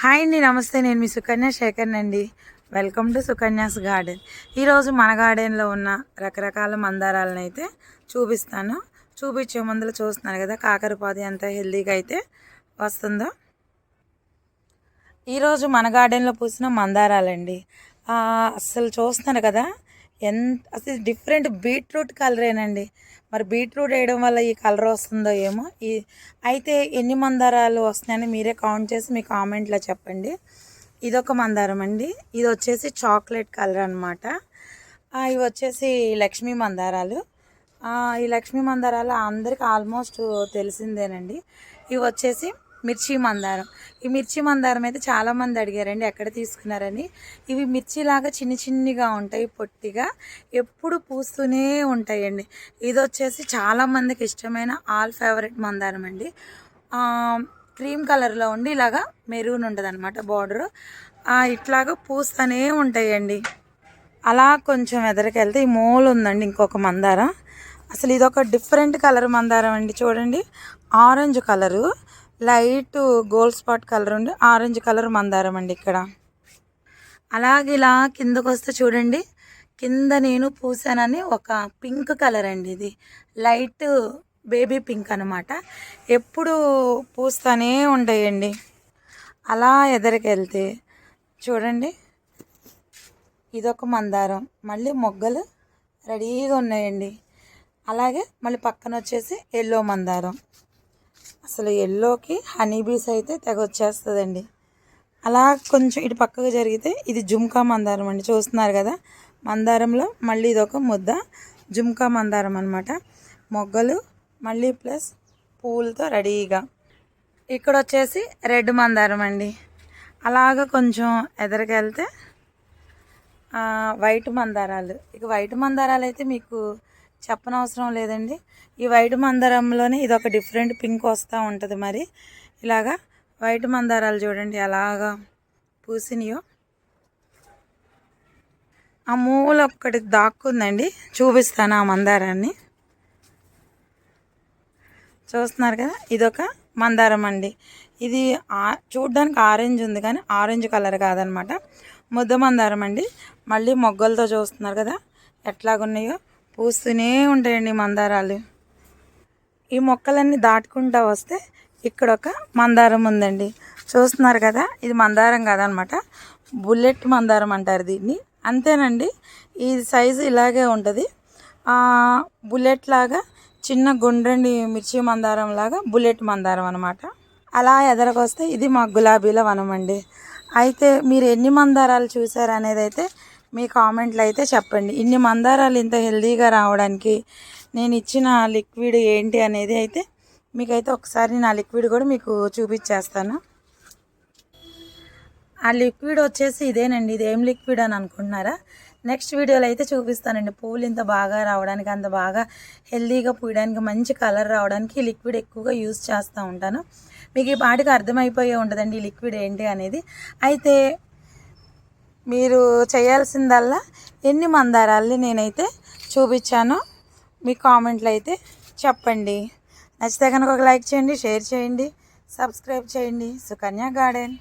Hi అండి నమస్తే. నేను మీ సుకన్య శేఖర్ అండి. Welcome to Sukanya's garden. ఈరోజు మన గార్డెన్లో ఉన్న రకరకాల మందారాలను అయితే చూపిస్తాను. చూపించే ముందులో చూస్తున్నాను కదా కాకరపాది ఎంత హెల్దీగా అయితే వస్తుందో. ఈరోజు మన గార్డెన్లో పూసిన మందారాలండి. అసలు అస్సలు చూస్తున్నారు కదా ఎంత అసలు డిఫరెంట్ బీట్రూట్ కలరేనండి మరి బీట్రూట్ వేయడం వల్ల ఈ కలర్ వస్తుందో ఏమో. ఈ అయితే ఎన్ని మందారాలు వస్తున్నాయని మీరే కౌంట్ చేసి మీ కామెంట్లో చెప్పండి. ఇదొక మందారం అండి. ఇది వచ్చేసి చాక్లెట్ కలర్ అనమాట ఇవి వచ్చేసి లక్ష్మీ మందారాలు. ఈ లక్ష్మీ మందారాలు అందరికి ఆల్మోస్ట్ తెలిసిందేనండి. ఇవి వచ్చేసి మిర్చి మందారం. ఈ మిర్చి మందారం అయితే చాలామంది అడిగారండి ఎక్కడ తీసుకున్నారని. ఇవి మిర్చిలాగా చిన్ని చిన్నిగా ఉంటాయి పొట్టిగా ఎప్పుడు పూస్తూనే ఉంటాయండి. ఇది వచ్చేసి చాలామందికి ఇష్టమైన ఆల్ ఫేవరెట్ మందారం అండి. క్రీమ్ కలర్లో ఉండి ఇలాగా మెరూన్ ఉంటుంది అనమాట బార్డర్ ఇట్లాగా పూస్తూనే ఉంటాయండి. అలా కొంచెం ఎదరికెళ్తే ఈ మూల ఉందండి ఇంకొక మందారం. అసలు ఇది ఒక డిఫరెంట్ కలర్ మందారం అండి చూడండి. Orange colour. Light gold spot colour ఉండి ఆరెంజ్ కలర్ మందారం అండి ఇక్కడ. అలాగే ఇలా కిందకు వస్తే చూడండి కింద నేను పూసానని ఒక పింక్ కలర్ అండి ఇది. లైట్ బేబీ పింక్ అనమాట ఎప్పుడు పూస్తూనే ఉంటాయండి. అలా ఎదరికెళ్తే చూడండి ఇదొక మందారం. మళ్ళీ మొగ్గలు రెడీగా ఉన్నాయండి. అలాగే మళ్ళీ పక్కన వచ్చేసి ఎల్లో మందారం. అసలు ఎల్లోకి హనీ బీస్ అయితే తెగ వచ్చేస్తుందండి. అలా కొంచెం ఇటు పక్కకు జరిగితే ఇది జుమ్కా మందారం అండి. చూస్తున్నారు కదా మందారంలో మళ్ళీ ఇదొక ముద్ద జుమ్కా మందారం అనమాట మొగ్గలు మళ్ళీ ప్లస్ పూలతో రెడీగా. ఇక్కడ వచ్చేసి రెడ్ మందారం అండి. అలాగ కొంచెం ఎదరికెళ్తే వైట్ మందారాలు. ఇక వైట్ మందారాలు అయితే మీకు చెప్పనవసరం లేదండి. ఈ వైట్ మందారంలోనే ఇది ఒక డిఫరెంట్ పింక్ వస్తూ ఉంటుంది మరి. ఇలాగా వైట్ మందారాలు చూడండి అలాగా పూసినాయో. ఆ మూల ఒక్కటి దాక్కుందండి. చూపిస్తాను ఆ మందారాన్ని. చూస్తున్నారు కదా? ఇదొక మందారం అండి. ఇది ఆ చూడ్డానికి ఆరెంజ్ ఉంది కానీ ఆరెంజ్ కలర్ కాదనమాట. ముద్ద మందారం అండి. మళ్ళీ మొగ్గలతో చూస్తున్నారు కదా? ఎట్లాగున్నాయో? పూస్తూనే ఉంటాయండి మందారాలు. ఈ మొక్కలన్నీ దాటుకుంటా వస్తే ఇక్కడ ఒక మందారం ఉందండి. చూస్తున్నారు కదా ఇది మందారం కాదనమాట. బుల్లెట్ మందారం అంటారు దీన్ని. అంతేనండి ఈ సైజు ఇలాగే ఉంటుంది. బుల్లెట్ లాగా చిన్న గుండ్రండి మిర్చి మందారం లాగా బుల్లెట్ మందారం అనమాట. అలా ఎదరకొస్తే ఇది మా గులాబీల వనం అండి అయితే మీరు ఎన్ని మందారాలు చూసారు అనేది అయితే మీ కామెంట్లు అయితే చెప్పండి. ఇన్ని మందారాలు ఇంత హెల్దీగా రావడానికి నేను ఇచ్చిన లిక్విడ్ ఏంటి అనేది అయితే మీకైతే ఒకసారి నా లిక్విడ్ కూడా మీకు చూపించేస్తాను. ఆ లిక్విడ్ వచ్చేసి ఇదేనండి. ఇది ఏం లిక్విడ్ అని అనుకుంటున్నారా? నెక్స్ట్ వీడియోలో అయితే చూపిస్తానండి. పూలు ఇంత బాగా రావడానికి అంత బాగా హెల్దీగా పూయడానికి మంచి కలర్ రావడానికి ఈ లిక్విడ్ ఎక్కువగా యూజ్ చేస్తూ ఉంటాను. మీకు ఈ పాటికి అర్థమైపోయే ఉంటుందండి ఈ లిక్విడ్ ఏంటి అనేది. అయితే మీరు చేయాల్సిందల్లా ఎన్ని మందారాల్ని నేనైతే చూపించానో మీ కామెంట్లు అయితే చెప్పండి. నచ్చితే కనుక ఒక లైక్ చేయండి షేర్ చేయండి సబ్స్క్రైబ్ చేయండి. సుకన్య గార్డెన్.